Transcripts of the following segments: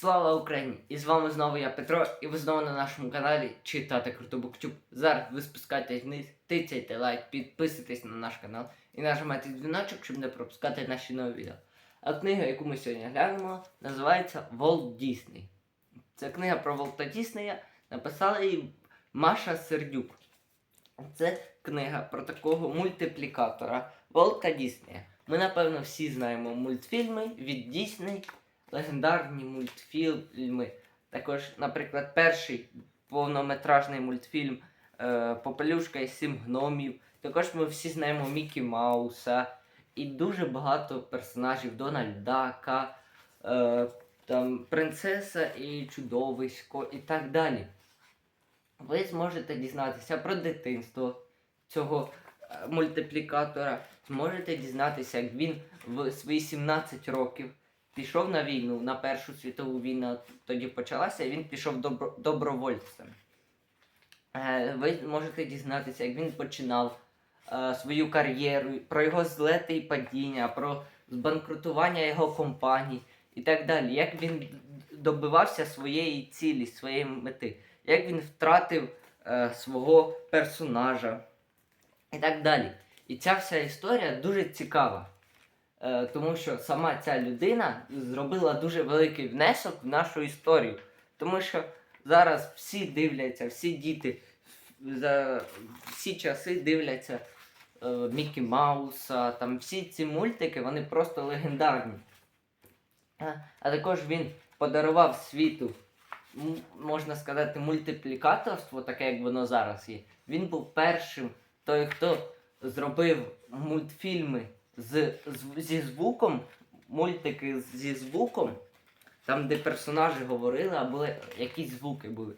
Слава Україні! І з вами знову я Петро, і ви знову на нашому каналі Читати Круто Буктюб. Зараз ви спускайтесь вниз, тицяйте лайк, підписуйтесь на наш канал і нажимайте дзвіночок, щоб не пропускати наші нові відео. А книга, яку ми сьогодні глянемо, називається Волт Дісней. Це книга про Волта Діснея, написала її Маша Сердюк. Це книга про такого мультиплікатора Волта Діснея. Ми, напевно, всі знаємо мультфільми від Дісней, легендарні мультфільми. Також, наприклад, перший повнометражний мультфільм е, Попелюшка і сім гномів. Також ми всі знаємо Мікі Мауса і дуже багато персонажів Дональд Дака, е, там, Принцеса і Чудовисько і так далі. Ви зможете дізнатися про дитинство цього е, мультиплікатора, зможете дізнатися, як він в свої 17 років пішов на війну, на Першу світову війну тоді почалася, і він пішов добро, добровольцем. Е, Ви можете дізнатися, як він починав е, свою кар'єру, про його злети і падіння, про збанкрутування його компаній і так далі. Як він добивався своєї цілі, своєї мети, як він втратив е, свого персонажа і так далі. І ця вся історія дуже цікава. Е, тому що сама ця людина зробила дуже великий внесок в нашу історію. Тому що зараз всі дивляться, всі діти за всі часи дивляться е, Мікі Мауса, там всі ці мультики, вони просто легендарні. А, а також він подарував світу, можна сказати, мультиплікаторство, таке як воно зараз є. Він був першим той, хто зробив мультфільми з, з, зі звуком, мультики зі звуком, там, де персонажі говорили, а були якісь звуки були.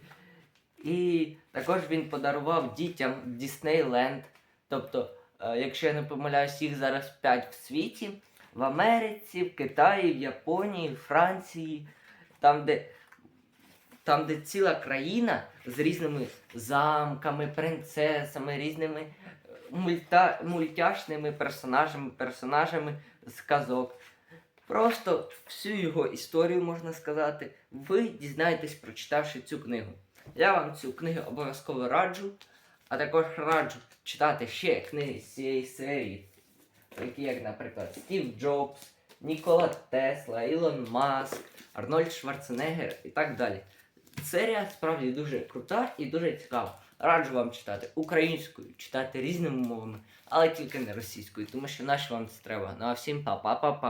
І також він подарував дітям Діснейленд. Тобто, е, якщо я не помиляюсь, їх зараз 5 в світі, в Америці, в Китаї, в Японії, в Франції, там, де, там, де ціла країна з різними замками, принцесами, різними мульта, мультяшними персонажами, персонажами з казок. Просто всю його історію, можна сказати, ви дізнаєтесь, прочитавши цю книгу. Я вам цю книгу обов'язково раджу, а також раджу читати ще книги з цієї серії, такі як, наприклад, Стів Джобс, Нікола Тесла, Ілон Маск, Арнольд Шварценеггер і так далі. Серія справді дуже крута і дуже цікава. Раджу вам читати українською, читати різними мовами, але тільки не російською, тому що наш вам це треба. Ну а всім па-па-па-па.